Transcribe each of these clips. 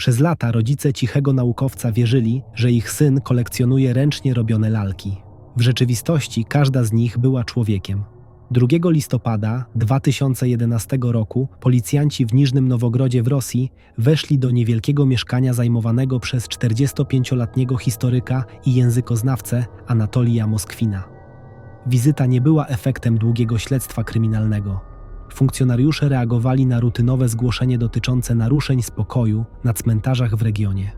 Przez lata rodzice cichego naukowca wierzyli, że ich syn kolekcjonuje ręcznie robione lalki. W rzeczywistości każda z nich była człowiekiem. 2 listopada 2011 roku policjanci w Niżnym Nowogrodzie w Rosji weszli do niewielkiego mieszkania zajmowanego przez 45-letniego historyka i językoznawcę Anatolija Moskwina. Wizyta nie była efektem długiego śledztwa kryminalnego. Funkcjonariusze reagowali na rutynowe zgłoszenie dotyczące naruszeń spokoju na cmentarzach w regionie.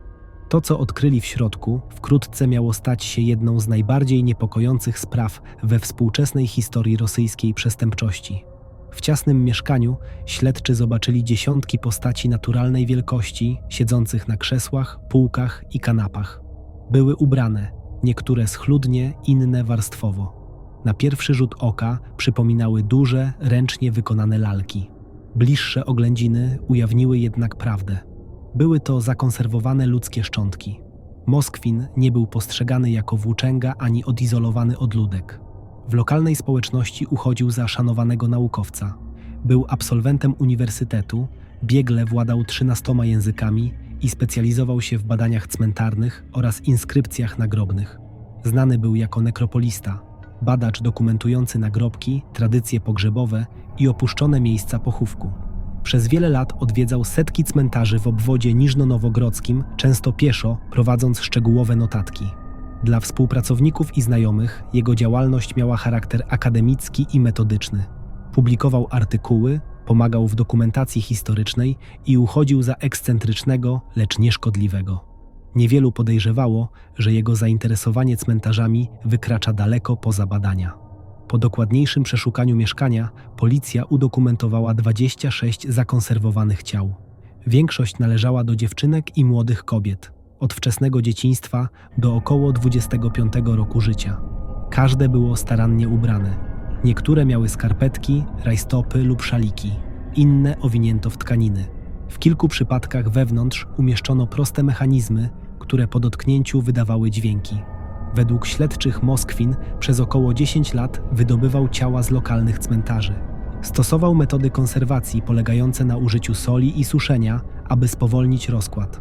To, co odkryli w środku, wkrótce miało stać się jedną z najbardziej niepokojących spraw we współczesnej historii rosyjskiej przestępczości. W ciasnym mieszkaniu śledczy zobaczyli dziesiątki postaci naturalnej wielkości, siedzących na krzesłach, półkach i kanapach. Były ubrane, niektóre schludnie, inne warstwowo. Na pierwszy rzut oka przypominały duże, ręcznie wykonane lalki. Bliższe oględziny ujawniły jednak prawdę. Były to zakonserwowane ludzkie szczątki. Moskwin nie był postrzegany jako włóczęga ani odizolowany odludek. W lokalnej społeczności uchodził za szanowanego naukowca. Był absolwentem uniwersytetu, biegle władał trzynastoma językami i specjalizował się w badaniach cmentarnych oraz inskrypcjach nagrobnych. Znany był jako nekropolista, badacz dokumentujący nagrobki, tradycje pogrzebowe i opuszczone miejsca pochówku. Przez wiele lat odwiedzał setki cmentarzy w obwodzie niżno-nowogrodzkim, często pieszo, prowadząc szczegółowe notatki. Dla współpracowników i znajomych jego działalność miała charakter akademicki i metodyczny. Publikował artykuły, pomagał w dokumentacji historycznej i uchodził za ekscentrycznego, lecz nieszkodliwego. Niewielu podejrzewało, że jego zainteresowanie cmentarzami wykracza daleko poza badania. Po dokładniejszym przeszukaniu mieszkania policja udokumentowała 26 zakonserwowanych ciał. Większość należała do dziewczynek i młodych kobiet, od wczesnego dzieciństwa do około 25 roku życia. Każde było starannie ubrane. Niektóre miały skarpetki, rajstopy lub szaliki, inne owinięto w tkaniny. W kilku przypadkach wewnątrz umieszczono proste mechanizmy, które po dotknięciu wydawały dźwięki. Według śledczych Moskwin przez około 10 lat wydobywał ciała z lokalnych cmentarzy. Stosował metody konserwacji polegające na użyciu soli i suszenia, aby spowolnić rozkład.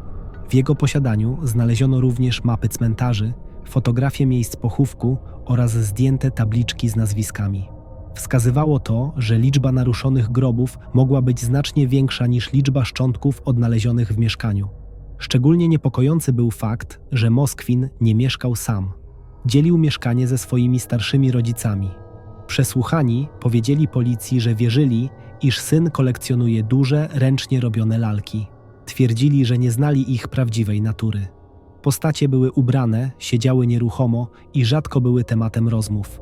W jego posiadaniu znaleziono również mapy cmentarzy, fotografie miejsc pochówku oraz zdjęte tabliczki z nazwiskami. Wskazywało to, że liczba naruszonych grobów mogła być znacznie większa niż liczba szczątków odnalezionych w mieszkaniu. Szczególnie niepokojący był fakt, że Moskwin nie mieszkał sam. Dzielił mieszkanie ze swoimi starszymi rodzicami. Przesłuchani powiedzieli policji, że wierzyli, iż syn kolekcjonuje duże, ręcznie robione lalki. Twierdzili, że nie znali ich prawdziwej natury. Postacie były ubrane, siedziały nieruchomo i rzadko były tematem rozmów.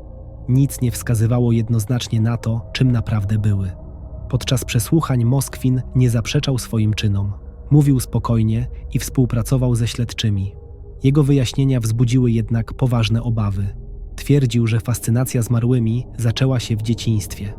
Nic nie wskazywało jednoznacznie na to, czym naprawdę były. Podczas przesłuchań Moskwin nie zaprzeczał swoim czynom. Mówił spokojnie i współpracował ze śledczymi. Jego wyjaśnienia wzbudziły jednak poważne obawy. Twierdził, że fascynacja zmarłymi zaczęła się w dzieciństwie.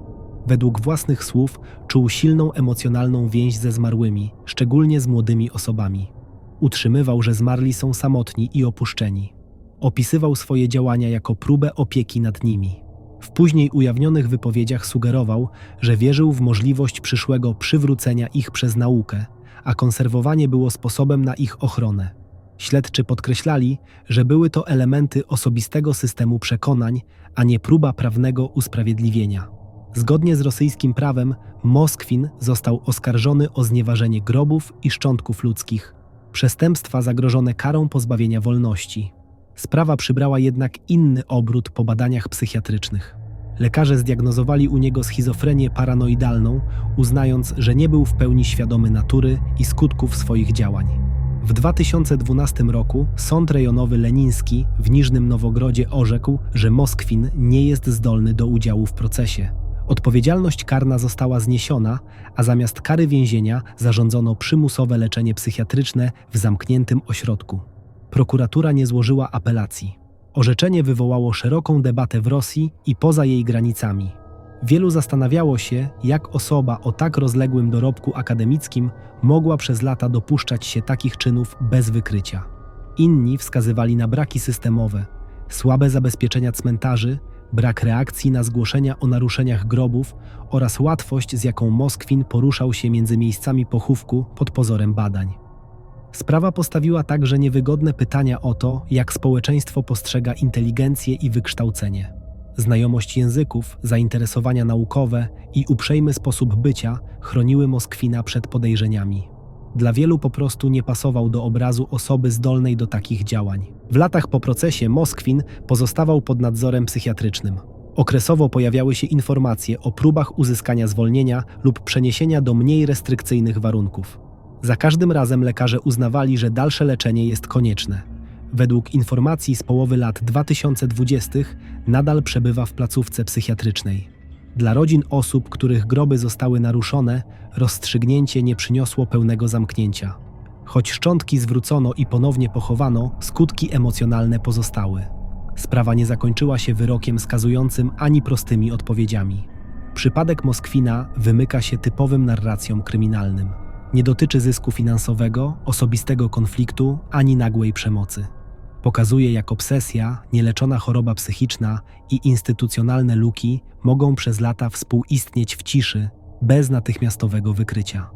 Według własnych słów czuł silną emocjonalną więź ze zmarłymi, szczególnie z młodymi osobami. Utrzymywał, że zmarli są samotni i opuszczeni. Opisywał swoje działania jako próbę opieki nad nimi. W później ujawnionych wypowiedziach sugerował, że wierzył w możliwość przyszłego przywrócenia ich przez naukę, a konserwowanie było sposobem na ich ochronę. Śledczy podkreślali, że były to elementy osobistego systemu przekonań, a nie próba prawnego usprawiedliwienia. Zgodnie z rosyjskim prawem, Moskwin został oskarżony o znieważenie grobów i szczątków ludzkich, przestępstwa zagrożone karą pozbawienia wolności. Sprawa przybrała jednak inny obrót po badaniach psychiatrycznych. Lekarze zdiagnozowali u niego schizofrenię paranoidalną, uznając, że nie był w pełni świadomy natury i skutków swoich działań. W 2012 roku Sąd Rejonowy Leniński w Niżnym Nowogrodzie orzekł, że Moskwin nie jest zdolny do udziału w procesie. Odpowiedzialność karna została zniesiona, a zamiast kary więzienia zarządzono przymusowe leczenie psychiatryczne w zamkniętym ośrodku. Prokuratura nie złożyła apelacji. Orzeczenie wywołało szeroką debatę w Rosji i poza jej granicami. Wielu zastanawiało się, jak osoba o tak rozległym dorobku akademickim mogła przez lata dopuszczać się takich czynów bez wykrycia. Inni wskazywali na braki systemowe, słabe zabezpieczenia cmentarzy, brak reakcji na zgłoszenia o naruszeniach grobów oraz łatwość, z jaką Moskwin poruszał się między miejscami pochówku pod pozorem badań. Sprawa postawiła także niewygodne pytania o to, jak społeczeństwo postrzega inteligencję i wykształcenie. Znajomość języków, zainteresowania naukowe i uprzejmy sposób bycia chroniły Moskwina przed podejrzeniami. Dla wielu po prostu nie pasował do obrazu osoby zdolnej do takich działań. W latach po procesie Moskwin pozostawał pod nadzorem psychiatrycznym. Okresowo pojawiały się informacje o próbach uzyskania zwolnienia lub przeniesienia do mniej restrykcyjnych warunków. Za każdym razem lekarze uznawali, że dalsze leczenie jest konieczne. Według informacji z połowy lat 2020 nadal przebywa w placówce psychiatrycznej. Dla rodzin osób, których groby zostały naruszone, rozstrzygnięcie nie przyniosło pełnego zamknięcia. Choć szczątki zwrócono i ponownie pochowano, skutki emocjonalne pozostały. Sprawa nie zakończyła się wyrokiem skazującym ani prostymi odpowiedziami. Przypadek Moskwina wymyka się typowym narracjom kryminalnym. Nie dotyczy zysku finansowego, osobistego konfliktu ani nagłej przemocy. Pokazuje, jak obsesja, nieleczona choroba psychiczna i instytucjonalne luki mogą przez lata współistnieć w ciszy, bez natychmiastowego wykrycia.